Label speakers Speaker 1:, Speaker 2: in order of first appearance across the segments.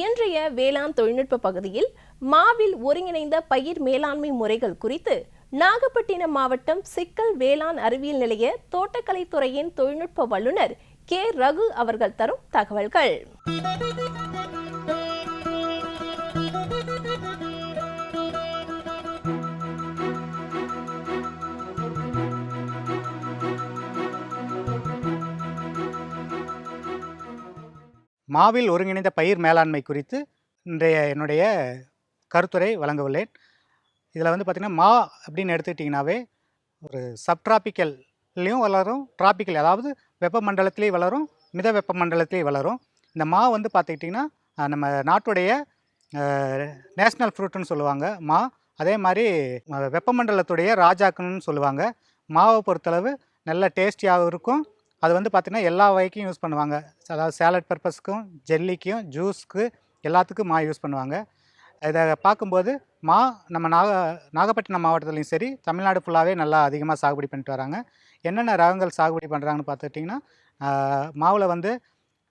Speaker 1: இன்றைய வேளாண் தொழில்நுட்ப பகுதியில் மாவில் ஒருங்கிணைந்த பயிர் மேலாண்மை முறைகள் குறித்து நாகப்பட்டினம் மாவட்டம் சிக்கல் வேளாண் அறிவியல் நிலைய தோட்டக்கலைத்துறையின் தொழில்நுட்ப வல்லுநர் கே ரகு அவர்கள் தரும் தகவல்கள்.
Speaker 2: மாவில் ஒருங்கிணைந்த பயிர் மேலாண்மை குறித்து இன்றைய என்னுடைய கருத்துரை வழங்க உள்ளேன். இதில் வந்து பார்த்திங்கன்னா மா அப்படின்னு எடுத்துக்கிட்டிங்கனாவே ஒரு சப்ட்ராபிக்கல்லையும் வளரும் டிராபிக்கல் அதாவது வெப்பமண்டலத்திலேயும் வளரும் மித வெப்பமண்டலத்திலேயும் வளரும். இந்த மா வந்து பார்த்துக்கிட்டிங்கன்னா நம்ம நாட்டுடைய நேஷ்னல் ஃப்ரூட்டுன்னு சொல்லுவாங்க மா. அதே மாதிரி வெப்பமண்டலத்துடைய ராஜாக்குன்னு சொல்லுவாங்க. மாவை பொறுத்தளவு நல்ல டேஸ்டியாகவும் இருக்கும். அது வந்து பார்த்திங்கன்னா எல்லா வகைக்கும் யூஸ் பண்ணுவாங்க. அதாவது சேலட் பர்பஸ்க்கும் ஜெல்லிக்கும் ஜூஸ்க்கு எல்லாத்துக்கும் மா யூஸ் பண்ணுவாங்க. இதை பார்க்கும்போது மா நம்ம நாக நாகப்பட்டினம் மாவட்டத்துலேயும் சரி தமிழ்நாடு ஃபுல்லாகவே நல்லா அதிகமாக சாகுபடி பண்ணிட்டு வராங்க. என்னென்ன ரகங்கள் சாகுபடி பண்ணுறாங்கன்னு பார்த்துட்டிங்கன்னா மாவில் வந்து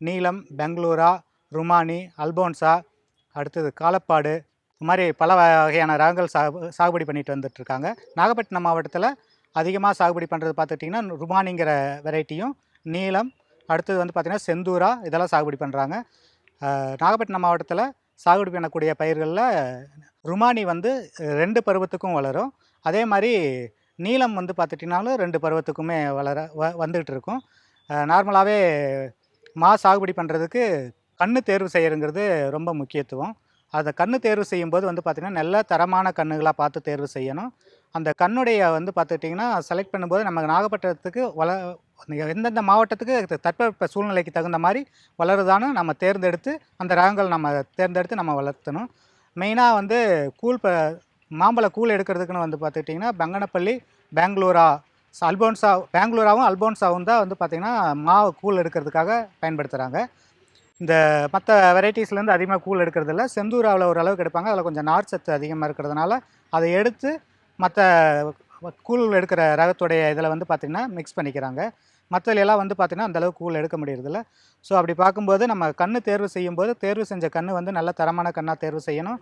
Speaker 2: நீலம் பெங்களூரா ருமானி அல்போன்சா அடுத்தது காலப்பாடு இது மாதிரி பல வகையான ரகங்கள் சாகு சாகுபடி பண்ணிட்டு வந்துட்டுருக்காங்க நாகப்பட்டினம் மாவட்டத்தில் அதிகமாக சாகுபடி பண்ணுறது பார்த்துட்டிங்கன்னா ருமானிங்கிற வெரைட்டியும் நீளம் அடுத்தது வந்து பார்த்திங்கன்னா செந்தூரா இதெல்லாம் சாகுபடி பண்ணுறாங்க நாகப்பட்டினம் மாவட்டத்தில் சாகுபடி பண்ணக்கூடிய பயிர்களில் ருமானி வந்து ரெண்டு பருவத்துக்கும் வளரும். அதே மாதிரி நீளம் வந்து பார்த்துட்டிங்கனாலும் ரெண்டு பருவத்துக்குமே வளர வ வந்துகிட்டு இருக்கும். நார்மலாகவே மா சாகுபடி பண்ணுறதுக்கு கன்று தேர்வு செய்யறங்கிறது ரொம்ப முக்கியத்துவம். அதை கன்று தேர்வு செய்யும்போது வந்து பார்த்திங்கன்னா நல்ல தரமான கன்றுகளாக பார்த்து தேர்வு செய்யணும். அந்த கண்ணுடைய வந்து பார்த்துக்கிட்டிங்கன்னா செலக்ட் பண்ணும்போது நம்ம நாகப்பட்டினத்துக்கு வள எந்தெந்த மாவட்டத்துக்கு தட்பவெப்ப சூழ்நிலைக்கு தகுந்த மாதிரி வளருதான்னு நம்ம தேர்ந்தெடுத்து அந்த ரகங்கள் நம்ம தேர்ந்தெடுத்து நம்ம வளர்த்தணும். மெயினாக வந்து கூழ் ப மாம்பழ கூழ் எடுக்கிறதுக்குன்னு வந்து பார்த்துக்கிட்டிங்கன்னா பங்கனப்பள்ளி பெங்களூரா அல்போன்ஸா பெங்களூராவும் அல்போன்ஸாவும் தான் வந்து பார்த்திங்கன்னா மாவு கூழ் எடுக்கிறதுக்காக பயன்படுத்துகிறாங்க இந்த மற்ற வெரைட்டிஸ்லேருந்து அதிகமாக கூழ் எடுக்கிறதில்ல. செந்தூராவில் ஓரளவுக்கு எடுப்பாங்க. அதில் கொஞ்சம் நார் சத்து அதிகமாக இருக்கிறதுனால அதை எடுத்து மற்ற கூழ் எடுக்கிற ரகத்துடைய இதில் வந்து பார்த்திங்கன்னா மிக்ஸ் பண்ணிக்கிறாங்க. மற்றதுல எல்லாம் வந்து பார்த்திங்கன்னா அந்தளவுக்கு கூழ் எடுக்க முடியறதில்ல. ஸோ அப்படி பார்க்கும்போது நம்ம கண் தேர்வு செய்யும்போது தேர்வு செஞ்ச கன்று வந்து நல்ல தரமான கண்ணாக தேர்வு செய்யணும்.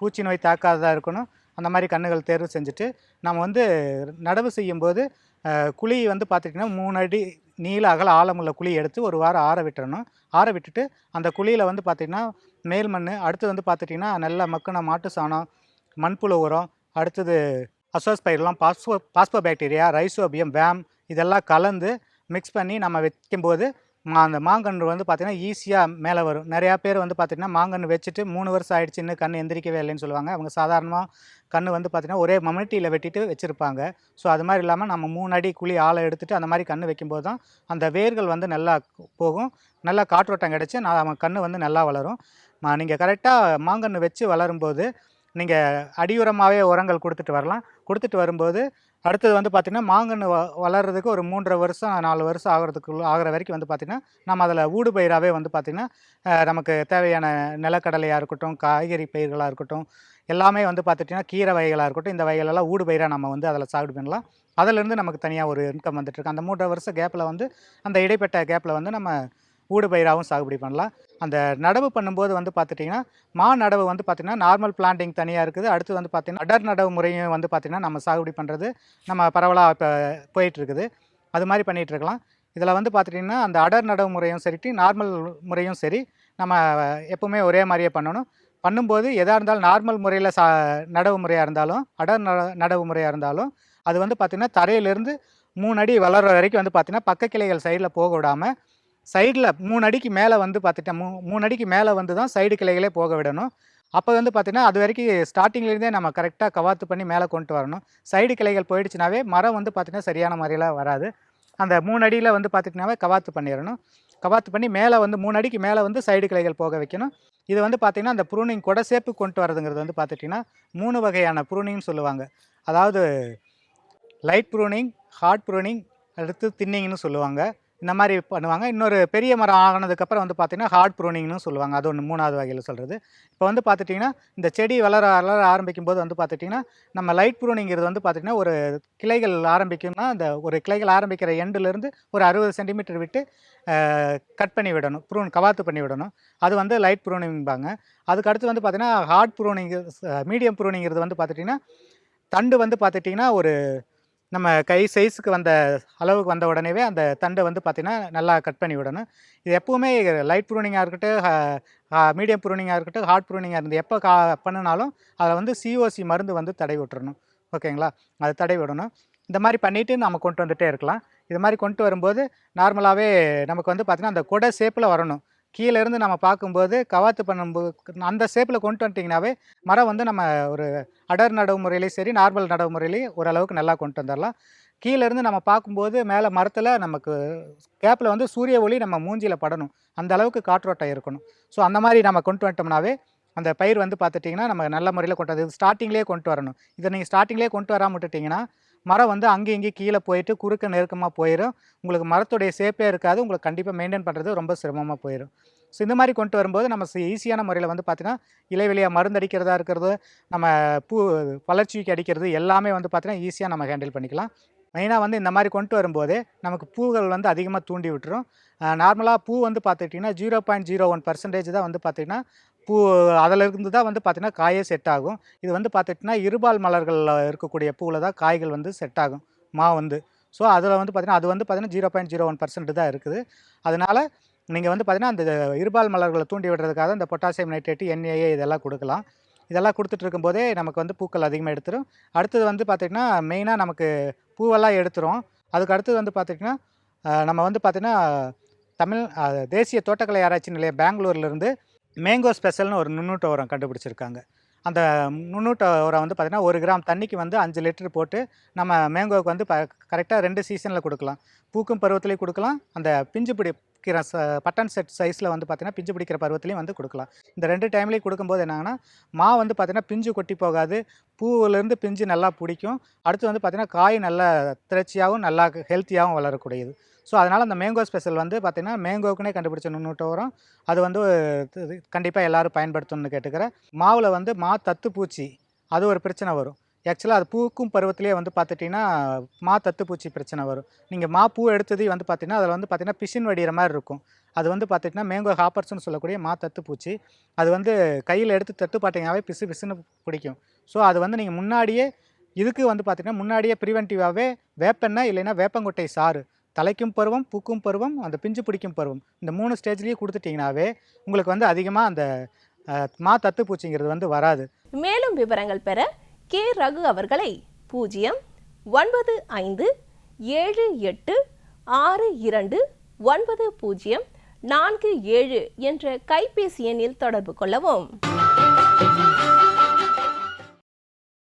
Speaker 2: பூச்சி நோய் தாக்காததாக இருக்கணும். அந்த மாதிரி கன்றுகள் தேர்வு செஞ்சுட்டு நம்ம வந்து நடவு செய்யும்போது குழி வந்து பார்த்திங்கன்னா மூணு அடி நீள அகல ஆழமுள்ள குழி எடுத்து ஒரு வாரம் ஆற விட்டுறணும். ஆற விட்டுட்டு அந்த குழியில் வந்து பார்த்திங்கன்னா மேல் மண் அடுத்து வந்து பார்த்துட்டிங்கன்னா நல்ல மக்குன மாட்டு சாணம் மண்புழு உரம் அடுத்தது azospirillum phospho phospho bacteria rhizobium VAM இதெல்லாம் கலந்து மிக்ஸ் பண்ணி நம்ம வைக்கும்போது மா- அந்த மாங்கன்று வந்து பார்த்திங்கன்னா ஈஸியாக மேலே வரும். நிறையா பேர் வந்து பார்த்திங்கன்னா மாங்கன்று வச்சுட்டு மூணு வருஷம் ஆயிடுச்சு இன்னும் கன்று எந்திரிக்கவே இல்லைன்னு சொல்லுவாங்க. அவங்க சாதாரணமாக கன்று வந்து பார்த்திங்கன்னா ஒரே மம்முட்டியில் வெட்டிட்டு வச்சுருப்பாங்க. ஸோ அது மாதிரி இல்லாமல் நம்ம மூணு அடி குழி ஆளை எடுத்துகிட்டு அந்த மாதிரி கன்று வைக்கும்போது தான் அந்த வேர்கள் வந்து நல்லா போகும். நல்லா காற்றோட்டம் கிடச்சி நம்ம கன்று வந்து நல்லா வளரும். நீங்கள் கரெக்டாக மாங்கன்று வச்சு வளரும்போது நீங்கள் அடியுரமாகவே உரங்கள் கொடுத்துட்டு வரலாம். கொடுத்துட்டு வரும்போது அடுத்தது வந்து பார்த்திங்கன்னா மாங்கன்று வ வளர்கிறதுக்கு ஒரு மூன்றரை வருஷம் நாலு வருஷம் ஆகிறதுக்குள்ள ஆகிற வரைக்கும் வந்து பார்த்திங்கன்னா நம்ம அதில் ஊடு பயிராகவே வந்து பார்த்திங்கன்னா நமக்கு தேவையான நிலக்கடலையாக இருக்கட்டும் காய்கறி பயிர்களாக இருக்கட்டும் எல்லாமே வந்து பார்த்துட்டிங்கன்னா கீரை வகைகளாக இருக்கட்டும் இந்த வகைகளெல்லாம் ஊடு பயிராக நம்ம வந்து அதில் சாகுபடி பண்ணலாம். அதிலேருந்து நமக்கு தனியாக ஒரு இன்கம் வந்துட்டுருக்கு அந்த மூன்றரை வருஷம் கேப்பில் வந்து அந்த இடைப்பட்ட கேப்பில் வந்து நம்ம ஊடு பயிராகவும் சாகுபடி பண்ணலாம். அந்த நடவு பண்ணும்போது வந்து பார்த்துட்டிங்கன்னா மா நடவு வந்து பார்த்திங்கன்னா நார்மல் பிளான்டிங் தனியாக இருக்குது. அடுத்து வந்து பார்த்திங்கன்னா அடர் நடவு முறையும் வந்து பார்த்திங்கன்னா நம்ம சாகுபடி பண்ணுறது நம்ம பரவலாக இப்போ போயிட்டுருக்குது. அது மாதிரி பண்ணிகிட்ருக்கலாம் இதில் வந்து பார்த்துட்டிங்கன்னா அந்த அடர் நடவு முறையும் சரி நார்மல் முறையும் சரி. நம்ம எப்போவுமே ஒரே மாதிரியே பண்ணணும். பண்ணும்போது எதாக இருந்தாலும் நார்மல் முறையில் சா நடவு முறையாக இருந்தாலும் அடர் நட நடவு முறையாக இருந்தாலும் அது வந்து பார்த்திங்கன்னா தரையிலேருந்து மூணு அடி வளர்கிற வரைக்கும் வந்து பார்த்திங்கன்னா பக்க கிளைகள் சைடில் போக விடாமல் சைடில் மூணு அடிக்கு மேலே வந்து பார்த்துட்டேன் மூ மூணு அடிக்கு மேலே வந்து தான் சைடு கிளைகளே போக விடணும். அப்போ வந்து பார்த்திங்கன்னா அது வரைக்கும் ஸ்டார்டிங்லேருந்தே நம்ம கரெக்டாக கவாத்து பண்ணி மேலே கொண்டு வரணும். சைடு கிளைகள் போயிடுச்சுனாவே மரம் வந்து பார்த்திங்கன்னா சரியான முறையில் வராது. அந்த மூணு அடியில் வந்து பார்த்துட்டினாவே கவாத்து பண்ணிடணும். கவாத்து பண்ணி மேலே வந்து மூணு அடிக்கு மேலே வந்து சைடு கிளைகள் போக வைக்கணும். இது வந்து பார்த்திங்கன்னா அந்த ப்ரூனிங் கொடை சேர்ப்பு கொண்டு வரதுங்கிறது வந்து பார்த்துட்டிங்கன்னா மூணு வகையான ப்ரூனிங்னு சொல்லுவாங்க. அதாவது லைட் ப்ரூனிங் ஹார்ட் ப்ரூனிங் அடுத்து தின்னிங்னு சொல்லுவாங்க. இந்த மாதிரி பண்ணுவாங்க. இன்னொரு பெரிய மரம் ஆனதுக்கப்புறம் வந்து பார்த்திங்கன்னா ஹார்ட் ப்ரூனிங்னு சொல்லுவாங்க. அது ஒன்று மூணாவது வகையில் சொல்கிறது இப்போ வந்து பார்த்துட்டிங்கன்னா இந்த செடி வளர வளர ஆரம்பிக்கும் போது வந்து பார்த்துட்டிங்கன்னா நம்ம லைட் ப்ரூனிங்கிறது வந்து பார்த்திங்கன்னா ஒரு கிளைகள் ஆரம்பிக்கும்னா அந்த ஒரு கிளைகள் ஆரம்பிக்கிற எண்டுலேருந்து ஒரு அறுபது சென்டிமீட்டர் விட்டு கட் பண்ணி விடணும். ப்ரூன் கவாத்து பண்ணி விடணும். அது வந்து லைட் ப்ரூனிங்பாங்க அதுக்கு அடுத்து வந்து பார்த்திங்கன்னா ஹார்ட் ப்ரூனிங் மீடியம் ப்ரூனிங்கிறது வந்து பார்த்துட்டிங்கன்னா தண்டு வந்து பார்த்துட்டிங்கன்னா ஒரு நம்ம கை சைஸுக்கு வந்த அளவுக்கு வந்த உடனேவே அந்த தண்டை வந்து பார்த்திங்கன்னா நல்லா கட் பண்ணி விடணும். இது எப்போவுமே லைட் ப்ரூனிங்காக இருக்கட்டும் மீடியம் ப்ரூனிங்காக இருக்கட்டும் ஹார்ட் ப்ரூனிங்காக இருந்து எப்போ கா பண்ணினாலும் அதில் வந்து சிஓசி மருந்து வந்து தடை விட்டுறணும். ஓகேங்களா? அது தடை விடணும். இந்த மாதிரி பண்ணிவிட்டு நம்ம கொண்டு வந்துகிட்டே இருக்கலாம். இது மாதிரி கொண்டு வரும்போது நார்மலாகவே நமக்கு வந்து பார்த்திங்கன்னா அந்த கொடை ஷேப்பில் வரணும். கீழேருந்து நம்ம பார்க்கும்போது கவாத்து பண்ணும்போது அந்த ஷேப்பில் கொண்டு வந்துட்டிங்கனாவே மரம் வந்து நம்ம ஒரு அடர் நடவு முறையிலையும் சரி நார்மல் நடவு முறையிலையும் ஓரளவுக்கு நல்லா கொண்டு வந்துடலாம். கீழேருந்து நம்ம பார்க்கும்போது மேலே மரத்தில் நமக்கு கேப்பில் வந்து சூரிய ஒளி நம்ம மூஞ்சியில் படணும். அந்த அளவுக்கு காற்றோட்டம் இருக்கணும். ஸோ அந்த மாதிரி நம்ம கொண்டு வந்துட்டோம்னாவே அந்த பயிர் வந்து பார்த்துட்டிங்கன்னா நம்ம நல்ல முறையில் கொண்டு வந்து ஸ்டார்டிங்லேயே கொண்டு வரணும். இதை நீங்கள் ஸ்டார்டிங்லேயே கொண்டு வராமல் விட்டுட்டிங்கன்னா மரம் வந்து அங்கேயும் இங்கேயும் கீழே போயிட்டு குறுக்க நெருக்கமாக போயிடும் உங்களுக்கு மரத்துடைய சேப்பே இருக்காது. உங்களுக்கு கண்டிப்பாக மெயின்டைன் பண்ணுறது ரொம்ப சிரமமாக போயிடும் ஸோ இந்த மாதிரி கொண்டு வரும்போது நம்ம ஈஸியான முறையில் வந்து பார்த்திங்கன்னா இலைவெளியாக மருந்து அடிக்கிறதா இருக்கிறது நம்ம பூ வளர்ச்சிக்கு அடிக்கிறது எல்லாமே வந்து பார்த்திங்கன்னா ஈஸியாக நம்ம ஹேண்டில் பண்ணிக்கலாம். மெயினாக வந்து இந்த மாதிரி கொண்டு வரும்போதே நமக்கு பூக்கள் வந்து அதிகமாக தூண்டி விட்டுரும். நார்மலாக பூ வந்து பார்த்துக்கிட்டிங்கன்னா zero point zero one percentage தான் வந்து பார்த்திங்கன்னா பூ அதில் இருந்து தான் வந்து பார்த்திங்கன்னா காயே செட் ஆகும். இது வந்து பார்த்துட்டிங்கன்னா இருபால் மலர்களில் இருக்கக்கூடிய பூவில் தான் காய்கள் வந்து செட் ஆகும். மா வந்து. ஸோ அதில் வந்து பார்த்திங்கன்னா அது வந்து பார்த்திங்கன்னா zero point zero one percent தான் இருக்குது. அதனால் நீங்கள் வந்து பார்த்திங்கன்னா அந்த இருபால் மலர்களை தூண்டி விடுறதுக்காக இந்த பொட்டாசியம் நைட்ரேட்டு என்ஏஏ இதெல்லாம் கொடுக்கலாம். இதெல்லாம் கொடுத்துட்டு இருக்கும்போதே நமக்கு வந்து பூக்கள் அதிகமாக எடுத்துரும். அடுத்தது வந்து பார்த்திங்கன்னா மெயினாக நமக்கு பூவெல்லாம் எடுத்துரும். அதுக்கு அடுத்தது வந்து பார்த்திங்கன்னா நம்ம வந்து பார்த்திங்கன்னா தமிழ் தேசிய தோட்டக்கலை ஆராய்ச்சி நிலையம் பெங்களூர்லேருந்து மேங்கோ ஸ்பெஷல்னு ஒரு நுண்ணூட்ட உரம் கண்டுபிடிச்சிருக்காங்க. அந்த நுண்ணூட்ட உரம் வந்து பார்த்திங்கன்னா ஒரு கிராம் தண்ணிக்கு வந்து அஞ்சு லிட்டர் போட்டு நம்ம மேங்கோவுக்கு வந்து ப கரெக்டாக ரெண்டு சீசனில் கொடுக்கலாம். பூக்கும் பருவத்துலேயும் கொடுக்கலாம். அந்த பிஞ்சு பிடிக்கிற ச பட்டன் செட் சைஸில் வந்து பார்த்திங்கன்னா பிஞ்சு பிடிக்கிற பருவத்துலேயும் வந்து கொடுக்கலாம். இந்த ரெண்டு டைம்லேயும் கொடுக்கும்போது என்னங்கன்னா மா வந்து பார்த்திங்கன்னா பிஞ்சு கொட்டி போகாது. பூவிலேருந்து பிஞ்சு நல்லா பிடிக்கும். அடுத்து வந்து பார்த்திங்கன்னா காய் நல்லா திரட்சியாகவும் நல்லா ஹெல்த்தியாகவும் வளரக்கூடியது. ஸோ அதனால் அந்த மேங்கோ ஸ்பெஷல் வந்து பார்த்திங்கன்னா மேங்கோவுக்குனே கண்டுபிடிச்ச நுண்ணூட்ட உரம் அது வந்து கண்டிப்பாக எல்லோரும் பயன்படுத்தணும்னு கேட்டுக்கிறேன். மாவில் வந்து மா தத்து பூச்சி அது ஒரு பிரச்சனை வரும். ஆக்சுவலாக அது பூக்கும் பருவத்திலே வந்து பார்த்துட்டிங்கன்னா மா தத்து பூச்சி பிரச்சனை வரும். நீங்கள் மா பூ எடுத்தது வந்து பார்த்திங்கன்னா அதில் வந்து பார்த்திங்கன்னா பிசின் வடிகிற மாதிரி இருக்கும். அது வந்து பார்த்திங்கன்னா மேங்கோ ஹாப்பர்ஸ்னு சொல்லக்கூடிய மா தத்து பூச்சி. அது வந்து கையில் எடுத்து தட்டு பார்த்தீங்கன்னாவே பிசு பிசுன்னு பிடிக்கும். ஸோ அது வந்து நீங்கள் முன்னாடியே இதுக்கு வந்து பார்த்திங்கன்னா முன்னாடியே ப்ரிவென்டிவாகவே வேப்பெண்ணெய் இல்லைன்னா வேப்பங்கொட்டை சாறு. தலைக்கும் பருவம் பூக்கும் பருவம் அந்த பிஞ்சு பிடிக்கும் பருவம். இந்த மூணு ஸ்டேஜ்லேயே கொடுத்துட்டிங்கனாவே உங்களுக்கு வந்து அதிகமாக அந்த மா தத்து பூச்சிங்கிறது வந்து வராது.
Speaker 1: மேலும் விவரங்கள் பெற கே. ரகு அவர்களை பூஜ்ஜியம் ஒன்பது ஐந்து ஏழு எட்டு ஆறு இரண்டு ஒன்பது பூஜ்ஜியம் நான்கு ஏழு என்ற கைபேசி எண்ணில் தொடர்பு கொள்ளவும்.